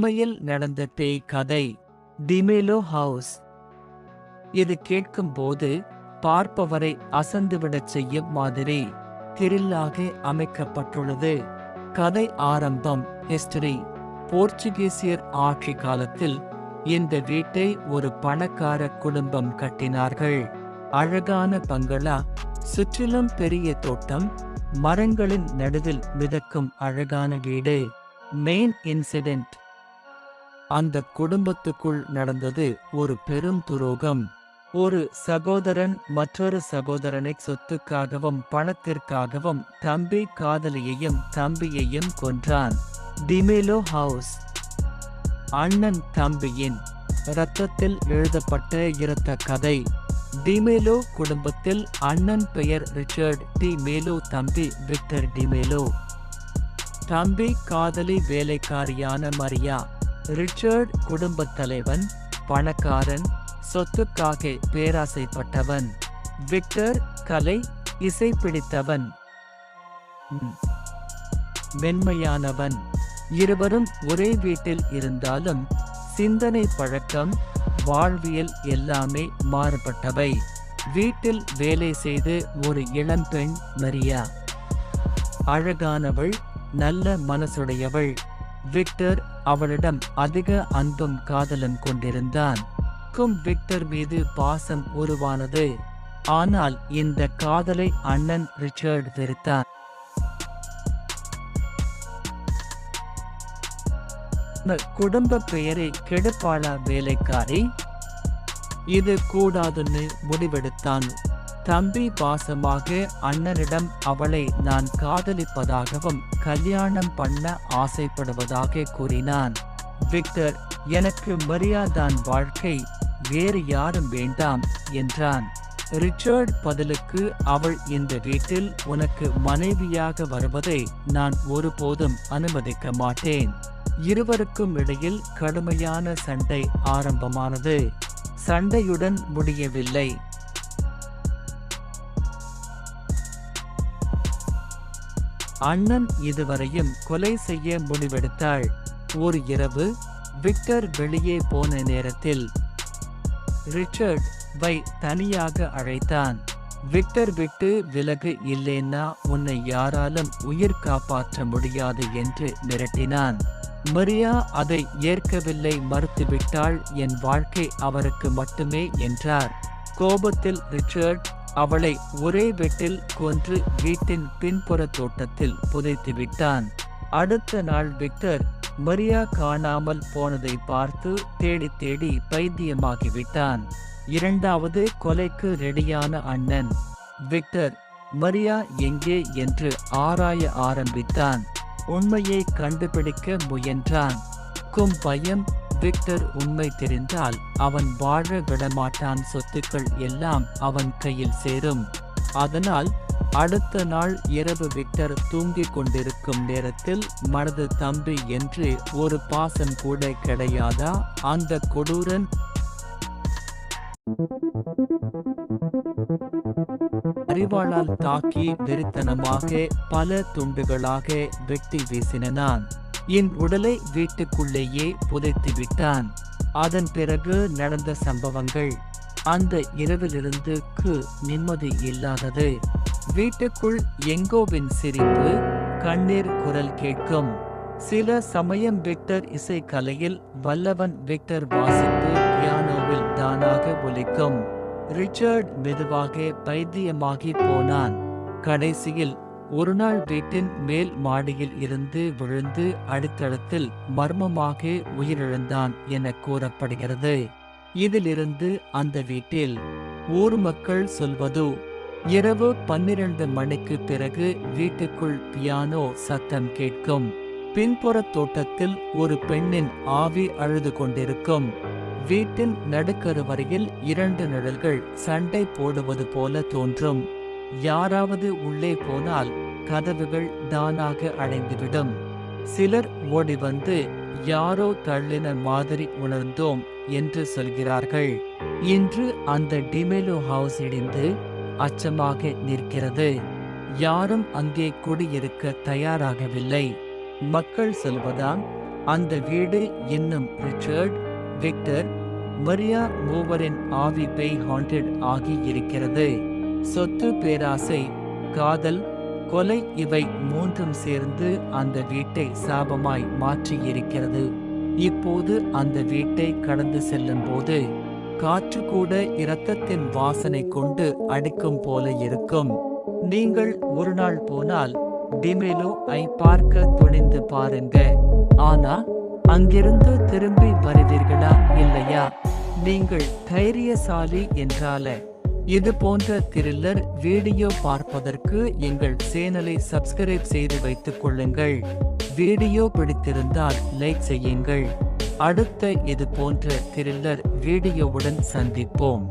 உண்மையில் நடந்த பேய் கதை டிமேலோ ஹவுஸ். இது கேட்கும்போது பார்ப்பவரை அசந்துவிடச் செய்யும் மாதிரி திரில்லாக அமைக்கப்பட்டுள்ளது. கதை ஆரம்பம் ஹிஸ்டரி போர்ச்சுகீசியர் ஆட்சி காலத்தில் இந்த வீட்டை ஒரு பணக்கார குடும்பம் கட்டினார்கள். அழகான பங்களா சுற்றிலும் பெரிய தோட்டம் மரங்களின் நடுவில் மிதக்கும் அழகான வீடு. மெயின் இன்சிடென்ட் அந்த குடும்பத்துக்குள் நடந்தது ஒரு பெரும் துரோகம். ஒரு சகோதரன் மற்றொரு சகோதரனை சொத்துக்காகவும் பணத்திற்காகவும் தம்பி காதலியையும் தம்பியையும் கொன்றான். DeMello house. அண்ணன் தம்பியின் இரத்தத்தில் எழுதப்பட்ட இரத்த கதை. டிமேலோ குடும்பத்தில் அண்ணன் பெயர் ரிச்சர்ட் டி மேலோ தம்பி விக்டர் டிமேலோ. தம்பி காதலி வேலைக்காரியான மரியா. ரிச்சர்ட் குடும்பத் தலைவன் பணக்காரன் சொத்துக்காக பேராசைப்பட்டவன் விக்டர் கலை இசை பிடித்தவன் மென்மையானவன். இருவரும் ஒரே வீட்டில் இருந்தாலும் சிந்தனை பழக்கம் வாழ்வியல் எல்லாமே மாறுபட்டவை. வீட்டில் வேலை செய்து ஒரு இளம்பெண் மரியா. அழகானவள் நல்ல மனசுடையவள். விக்டர் அவளிடம் அதிக அன்பும் காதலும் கொண்டிருந்தான். விக்டர் மீது பாசம் உருவானது. ஆனால் இந்த காதலை அண்ணன் ரிச்சர்ட் வெறுத்தான் குடும்ப பெயரை கெடுப்பாளா வேலைக்காரி? இது கூடாதுன்னு முடிவெடுத்தான். தம்பி பாசமாக அண்ணனிடம் அவளை நான் காதலிப்பதாகவும் கல்யாணம் பண்ண ஆசைப்படுவதாக கூறினான். விக்டர் எனக்கு மரியாதான் வாழ்க்கை வேறு யாரும் வேண்டாம் என்றான். ரிச்சர்ட் பதிலுக்கு அவள் இந்த வீட்டில் உனக்கு மனைவியாக வருவதை நான் ஒருபோதும் அனுமதிக்க மாட்டேன். இருவருக்கும் இடையில் கடுமையான சண்டை ஆரம்பமானது. சண்டையுடன் முடியவில்லை. அண்ணன் இதுவரையும் கொலை செய்ய முடிவெடுத்தாள். ஒரு இரவு விக்டர் வெளியே போன நேரத்தில் ரிச்சர்ட் வை தனியாக அழைத்தான். விக்டர் விட்டு விலகு இல்லேன்னா உன்னை யாராலும் உயிர் காப்பாற்ற முடியாது என்று மிரட்டினான். மரியா அதை ஏற்கவில்லை மறுத்துவிட்டாள். என் வாழ்க்கை அவருக்கு மட்டுமே என்றார். கோபத்தில் ரிச்சர்ட் அவளை ஒரே வெட்டில் கொன்று வீட்டின் பின்புற தோட்டத்தில் புதைத்து விட்டான். அடுத்த நாள் விக்டர் மரியா காணாமல் போனதை பார்த்து தேடி தேடி பைத்தியமாகிவிட்டான் இரண்டாவது கொலைக்கு ரெடியான அண்ணன். விக்டர் மரியா எங்கே என்று ஆராய ஆரம்பித்தான். உண்மையை கண்டுபிடிக்க முயன்றான். கும் பயம் விக்டர் உண்மை தெரிந்தால் அவன் வாழ விடமாட்டான். சொத்துக்கள் எல்லாம் அவன் கையில் சேரும். அதனால் அடுத்த நாள் இரவு விக்டர் தூங்கிக் கொண்டிருக்கும் நேரத்தில் மனது தம்பி என்று ஒரு பாசம் கூட கிடையாதா? அந்த கொடூரன் அறிவாளால் தாக்கி வெறித்தனமாக பல துண்டுகளாக வெட்டி வீசினான். என் உடலை வீட்டுக்குள்ளேயே புதைத்து விட்டான் அதன் பிறகு நடந்த சம்பவங்கள். அந்த இரவிலிருந்து க்கு நிம்மதி இல்லாதது. வீட்டுக்குள் எங்கோவின் சிரிப்பு கண்ணீர் குரல் கேட்கும். சில சமயம் விக்டர் இசைக்கலையில் வல்லவன் விக்டர் வாசித்து பியானோவில் தானாக ஒலிக்கும். ரிச்சர்ட் மெதுவாக பைத்தியமாகி போனான். கடைசியில் ஒருநாள் வீட்டின் மேல் மாடியில் இருந்து விழுந்து அடித்தளத்தில் மர்மமாக உயிரிழந்தான் என கூறப்படுகிறது. இதிலிருந்து அந்த வீட்டில் ஊர் மக்கள் சொல்வது இரவு பன்னிரண்டு மணிக்கு பிறகு வீட்டுக்குள் பியானோ சத்தம் கேட்கும். பின்புற தோட்டத்தில் ஒரு பெண்ணின் ஆவி அழுது கொண்டிருக்கும். வீட்டின் நடுக்கரு வரையில் இரண்டு நிழல்கள் சண்டை போடுவது போல தோன்றும். யாராவது உள்ளே போனால் கதவுகள் தானாக அடைந்துவிடும். சிலர் ஓடி வந்து யாரோ தள்ளின மாதிரி உணர்ந்தோம் என்று சொல்கிறார்கள். இன்று அந்த டிமெலோ ஹவுஸ் இடிந்து அச்சமாக நிற்கிறது. யாரும் அங்கே குடியிருக்க தயாராகவில்லை. மக்கள் சொல்வதாம் அந்த வீடு இன்னும் ரிச்சர்ட் விக்டர் மரியா மூவரின் ஆவி பேய் ஹாண்டட் ஆகி இருக்கிறது சொத்து பேராசை காதல் கொலை இவை மூன்றும் சேர்ந்து அந்த வீட்டை சாபமாய் மாற்றி இருக்கிறது இப்போது அந்த வீட்டை கடந்து செல்லும் போது காற்று கூட இரத்தத்தின் வாசனை கொண்டு அடிக்கும் போல இருக்கும். நீங்கள் ஒரு நாள் போனால் டிமெலோ ஐ பார்க்க துணிந்து பாருங்க. ஆனா அங்கிருந்து திரும்பி வருவீர்களா இல்லையா? நீங்கள் தைரியசாலி என்றால இது போன்ற த்ரில்லர் வீடியோ பார்ப்பதற்கு எங்கள் சேனலை சப்ஸ்கிரைப் செய்து வைத்துக் கொள்ளுங்கள். வீடியோ பிடித்திருந்தால் லைக் செய்யுங்கள். அடுத்த இது போன்ற த்ரில்லர் வீடியோவுடன் சந்திப்போம்.